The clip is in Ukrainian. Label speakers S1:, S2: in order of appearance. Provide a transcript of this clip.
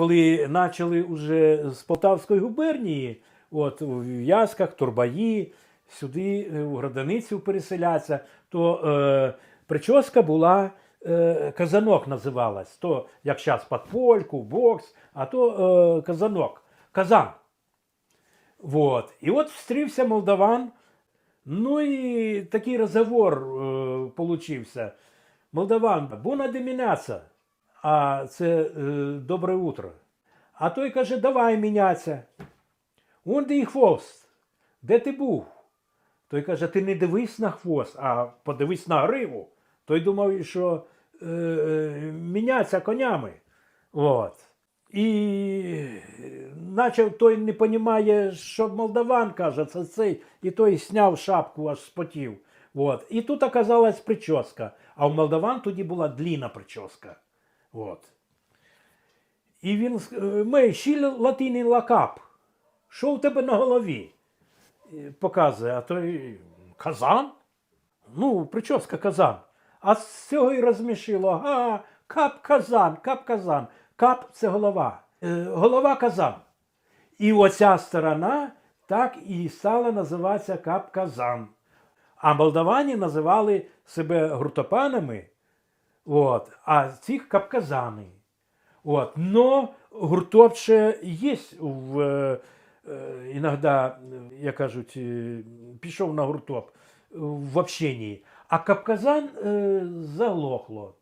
S1: коли почали вже з Полтавської губернії, от в Ясках, Турбаї, сюди е, в Градоницю переселятися, то е, прическа була е, казанок називалась. То, як зараз подпольку, бокс, а то е, казанок, казан. Вот. І от встрівся молдаван. Ну і такий розговор е, получився. Молдаван, буна деміняться, а це е, добре утро. А той каже, давай мінятися. Он де і хвост. Де ти був? Той каже, ти не дивись на хвост, а подивись на гриву. Той думав, що е, е, міняться конями. От. І наче той не розуміє, що молдаван каже, це цей, і той зняв шапку, аж спотів. От. І тут оказалась прическа. А у молдаван тоді була длінна прическа. От. І він ск- ми щіль латиний лакап. Що у тебе на голові? Показує, а той казан? Ну, прическа казан. А з цього і розмішило. А, кап казан, кап казан. Кап це голова. Е, голова казан. І оця сторона так і стала називатися кап казан. А молдавані називали себе гуртопанами, от, а цих капказани. От. Но гуртовче є в, е, е, іноді, е, як кажуть, е, пішов на гуртоп в общенні. А капказан е, заглохло.